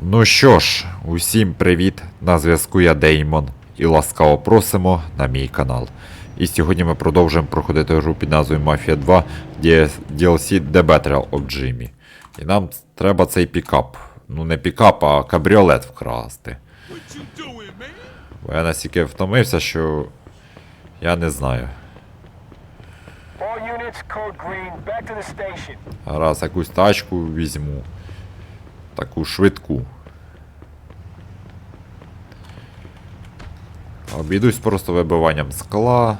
Ну що ж, усім привіт! На зв'язку я Деймон і ласкаво просимо на мій канал. І сьогодні ми продовжуємо проходити гру під назвою Mafia 2 DLC The Battle of Jimmy. І нам треба цей пікап. Ну не пікап, а кабріолет вкрасти. Бо я настільки втомився, що я не знаю. Раз якусь тачку візьму. Таку швидку. Обійдусь просто вибиванням скла.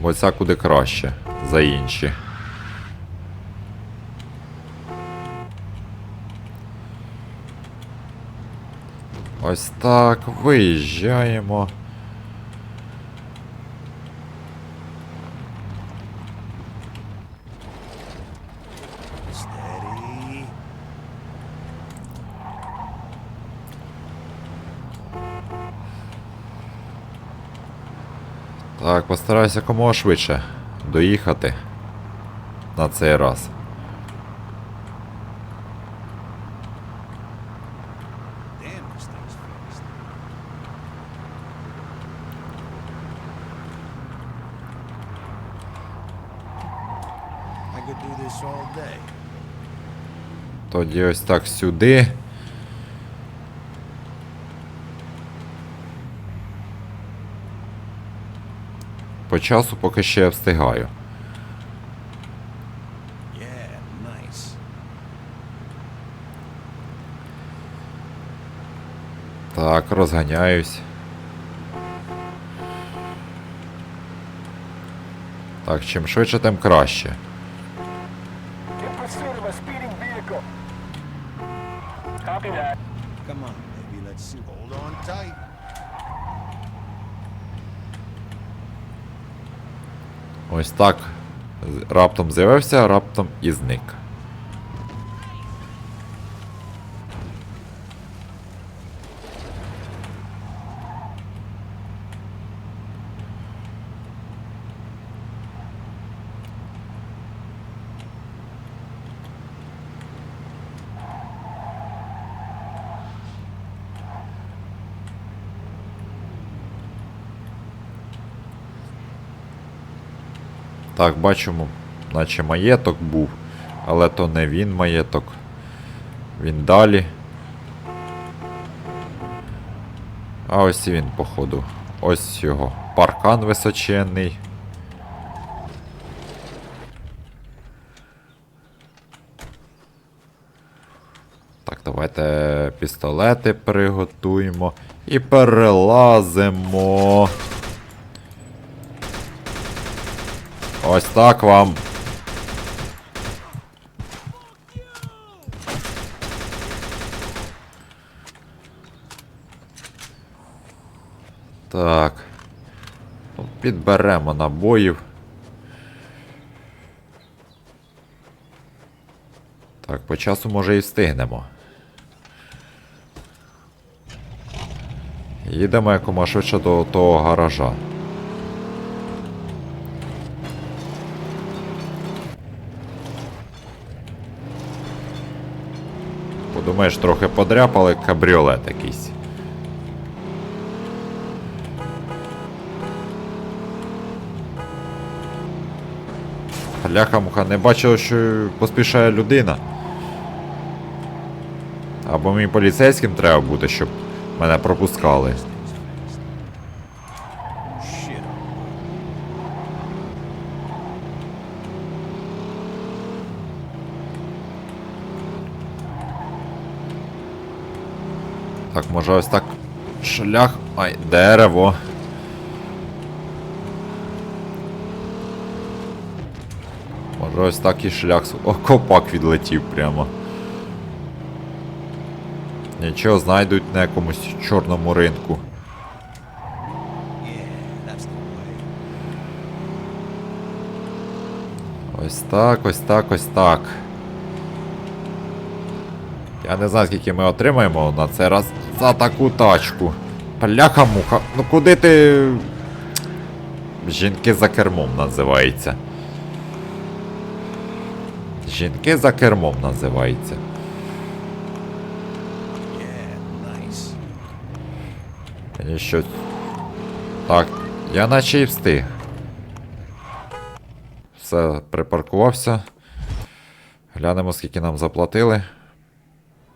Бо ця куди краще за інші. Ось так, виїжджаємо. Так, постараюся якомога швидше доїхати на цей раз. Тоді ось так сюди. По часу поки ще я встигаю. Yeah, nice. Так, розганяюсь. Так, чим швидше, тим краще. Come on, baby, let's see. Hold on tight. Ось так. Раптом з'явився, раптом і зник. Так, бачимо, наче маєток був, але то не він маєток. Він далі. А ось і він, походу. Ось його. Паркан височенний. Так, давайте пістолети приготуємо і перелазимо. Ось так вам. Так. Підберемо набоїв. Так, по часу може і встигнемо. Їдемо якомога швидше до того гаража. Подумаєш, трохи подряпали кабріолет якийсь. Ляха-муха, не бачила, що поспішає людина. Або мені поліцейським треба бути, щоб мене пропускали. Так, може ось так. Шлях. Ай, дерево. Може ось так і шлях. О, копак відлетів прямо. Нічого знайдуть на якомусь чорному ринку. Ось так, ось так, ось так. Я не знаю, скільки ми отримаємо на цей раз за таку тачку. Пляха-муха. Ну куди ти. Жінки за кермом називається. Жінки за кермом називається. Мені щось. Так, я наче і встиг. Все, припаркувався. Глянемо, скільки нам заплатили.